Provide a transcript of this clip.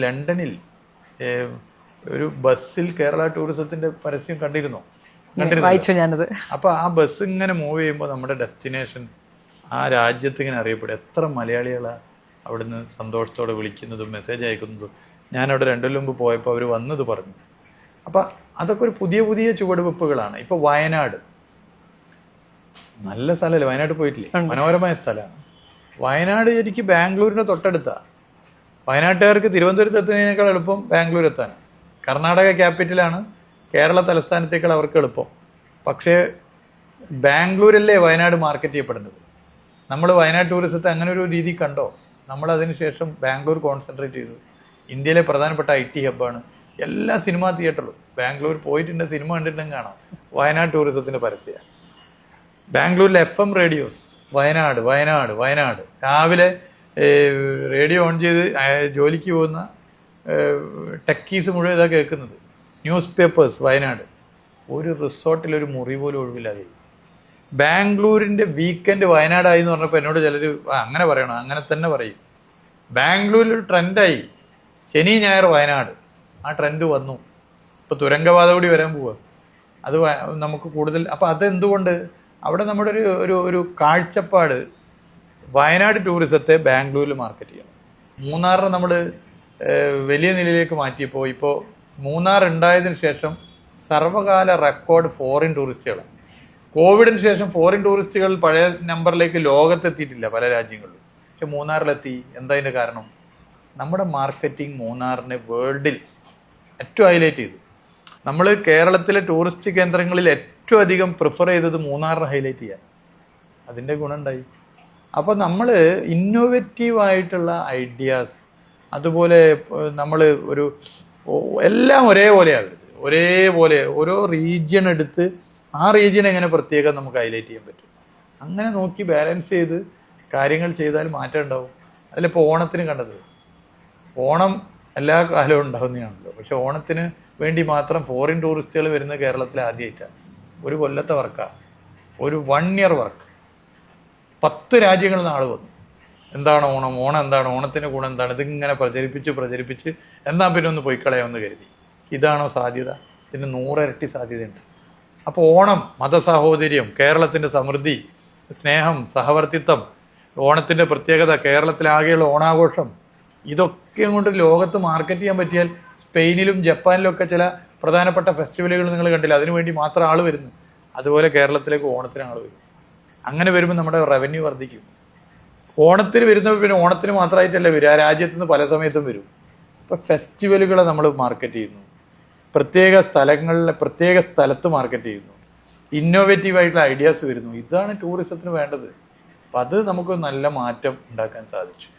ലണ്ടനിൽ ഒരു ബസ്സിൽ കേരള ടൂറിസത്തിന്റെ പരസ്യം കണ്ടിരുന്നോ? വായിച്ചു ഞാനത്. അപ്പൊ ആ ബസ് ഇങ്ങനെ മൂവ് ചെയ്യുമ്പോൾ നമ്മുടെ ഡെസ്റ്റിനേഷൻ ആ രാജ്യത്ത് ഇങ്ങനെ അറിയപ്പെടും. എത്ര മലയാളികളാണ് അവിടുന്ന് സന്തോഷത്തോടെ വിളിക്കുന്നതും മെസ്സേജ് അയക്കുന്നതും. ഞാൻ അവിടെ രണ്ടു മുമ്പ് പോയപ്പോൾ അവർ വന്നത് പറഞ്ഞു. അപ്പൊ അതൊക്കെ ഒരു പുതിയ പുതിയ ചുവടുവെപ്പുകളാണ്. ഇപ്പൊ വയനാട്. നല്ല സ്ഥലമല്ലേ വയനാട് പോയിട്ടില്ലേ? മനോഹരമായ സ്ഥലമാണ്. വയനാട് എനിക്ക് ബാംഗ്ലൂരിന്റെ തൊട്ടടുത്താ. വയനാട്ടുകാർക്ക് തിരുവനന്തപുരത്ത് എത്തുന്നതിനേക്കാൾ എളുപ്പം ബാംഗ്ലൂർ എത്താൻ. കർണാടക ക്യാപിറ്റലാണ് കേരള തലസ്ഥാനത്തേക്കാൾ അവർക്ക് എളുപ്പം. പക്ഷേ ബാംഗ്ലൂരല്ലേ വയനാട് മാർക്കറ്റ് ചെയ്യപ്പെടുന്നത്? നമ്മൾ വയനാട് ടൂറിസത്തെ അങ്ങനെ ഒരു രീതി കണ്ടോ? നമ്മൾ അതിനുശേഷം ബാംഗ്ലൂർ കോൺസെൻട്രേറ്റ് ചെയ്തു. ഇന്ത്യയിലെ പ്രധാനപ്പെട്ട ഐ ടി ഹബ്ബാണ്. എല്ലാ സിനിമാ തിയേറ്ററും ബാംഗ്ലൂർ പോയിട്ടുണ്ട് സിനിമ കണ്ടിട്ടുണ്ടെങ്കിൽ കാണാം. വയനാട് ടൂറിസത്തിന്റെ പരസ്യമാണ് ബാംഗ്ലൂരിലെ F M radios Wayanad Wayanad Wayanad. രാവിലെ റേഡിയോ ഓൺ ചെയ്ത് ജോലിക്ക് പോകുന്ന ടെക്കീസ് മുഴുവൻ ഇതാ കേൾക്കുന്നത്. News papers Wayanad. ഒരു റിസോർട്ടിൽ ഒരു മുറി പോലും ഒഴിവില്ലാതെ ബാംഗ്ലൂരിന്റെ വീക്കെൻഡ് വയനാടായി എന്ന് പറഞ്ഞപ്പോൾ എന്നോട് ചിലർ അങ്ങനെ പറയണം അങ്ങനെ തന്നെ പറയും. ബാംഗ്ലൂരിൽ ഒരു ട്രെൻഡായി ശനി ഞായർ വയനാട്. ആ ട്രെൻഡ് വന്നു. ഇപ്പോൾ തുരങ്കപാത കൂടി വരാൻ പോവുക അത് നമുക്ക് കൂടുതൽ അപ്പോൾ അതെന്തുകൊണ്ട്? അവിടെ നമ്മുടെ ഒരു ഒരു ഒരു കാഴ്ചപ്പാട് വയനാട് ടൂറിസത്തെ ബാംഗ്ലൂരിൽ മാർക്കറ്റ് ചെയ്യണം. മൂന്നാറിനെ നമ്മൾ വലിയ നിലയിലേക്ക് മാറ്റിയപ്പോൾ ഇപ്പോൾ മൂന്നാർ ഉണ്ടായതിനു ശേഷം സർവകാല റെക്കോർഡ് ഫോറിൻ ടൂറിസ്റ്റുകളാണ്. കോവിഡിന് ശേഷം ഫോറിൻ ടൂറിസ്റ്റുകൾ പഴയ നമ്പറിലേക്ക് ലോകത്തെത്തിയിട്ടില്ല പല രാജ്യങ്ങളിലും. പക്ഷെ മൂന്നാറിലെത്തി എന്തതിന്റെ കാരണം? നമ്മുടെ മാർക്കറ്റിംഗ് മൂന്നാറിനെ വേൾഡിൽ ഏറ്റവും ഹൈലൈറ്റ് ചെയ്തു. നമ്മൾ കേരളത്തിലെ ടൂറിസ്റ്റ് കേന്ദ്രങ്ങളിൽ ഏറ്റവും അധികം പ്രിഫർ ചെയ്തത് മൂന്നാറിനെ ഹൈലൈറ്റ് ചെയ്യാൻ. അതിന്റെ ഗുണമുണ്ടായി അപ്പോൾ നമ്മൾ ഇന്നോവേറ്റീവായിട്ടുള്ള ഐഡിയാസ് അതുപോലെ നമ്മൾ ഒരു എല്ലാം എല്ലാം ഒരേപോലെയാകരുത് ഒരേപോലെ ഓരോ റീജിയൺ എടുത്ത് ആ റീജിയൻ എങ്ങനെ പ്രത്യേകം നമുക്ക് ഹൈലൈറ്റ് ചെയ്യാൻ പറ്റും. അങ്ങനെ നോക്കി ബാലൻസ് ചെയ്ത് കാര്യങ്ങൾ ചെയ്താൽ മാറ്റം ഉണ്ടാവും. അതിലിപ്പോൾ ഓണത്തിന് കണ്ടത്. ഓണം എല്ലാ കാലവും ഉണ്ടാവുന്നതാണല്ലോ. പക്ഷെ ഓണത്തിന് വേണ്ടി മാത്രം ഫോറിൻ ടൂറിസ്റ്റുകൾ വരുന്ന കേരളത്തിൽ ആദ്യമായിട്ടാണ്. ഒരു കൊല്ലത്തെ വർക്കാണ് ഒരു വൺ ഇയർ വർക്ക് പത്ത് രാജ്യങ്ങളിൽ നിന്ന് ആൾ വന്നു. എന്താണ് ഓണം? ഓണം എന്താണ്? ഓണത്തിന് ഗുണം എന്താണ്? ഇതിങ്ങനെ പ്രചരിപ്പിച്ച് പ്രചരിപ്പിച്ച് എന്നാ പിന്നെ ഒന്ന് പോയി കളയാമെന്ന് കരുതി. ഇതാണോ സാധ്യത? ഇതിന് നൂറിരട്ടി സാധ്യതയുണ്ട്. അപ്പോൾ ഓണം മതസാഹോദര്യം കേരളത്തിന്റെ സമൃദ്ധി സ്നേഹം സഹവർത്തിത്വം ഓണത്തിന്റെ പ്രത്യേകത കേരളത്തിലാകെയുള്ള ഓണാഘോഷം ഇതൊക്കെ കൊണ്ട് ലോകത്ത് മാർക്കറ്റ് ചെയ്യാൻ പറ്റിയാൽ സ്പെയിനിലും ജപ്പാനിലും ഒക്കെ ചില പ്രധാനപ്പെട്ട ഫെസ്റ്റിവലുകൾ നിങ്ങൾ കണ്ടില്ല? അതിനുവേണ്ടി മാത്രം ആൾ വരുന്നു. അതുപോലെ കേരളത്തിലേക്ക് ഓണത്തിന് ആൾ അങ്ങനെ വരുമ്പോൾ നമ്മുടെ റവന്യൂ വർദ്ധിക്കും. ഓണത്തിന് വരുന്ന പിന്നെ ഓണത്തിന് മാത്രമായിട്ടല്ല വരും. ആ രാജ്യത്ത് നിന്ന് പല സമയത്തും വരും. ഇപ്പം ഫെസ്റ്റിവലുകളെ നമ്മൾ മാർക്കറ്റ് ചെയ്യുന്നു. പ്രത്യേക സ്ഥലങ്ങളിലെ പ്രത്യേക സ്ഥലത്ത് മാർക്കറ്റ് ചെയ്യുന്നു. ഇന്നോവേറ്റീവ് ആയിട്ടുള്ള ഐഡിയാസ് വരുന്നു. ഇതാണ് ടൂറിസത്തിന് വേണ്ടത്. അപ്പം അത് നമുക്ക് നല്ല മാറ്റം ഉണ്ടാക്കാൻ സാധിച്ചു.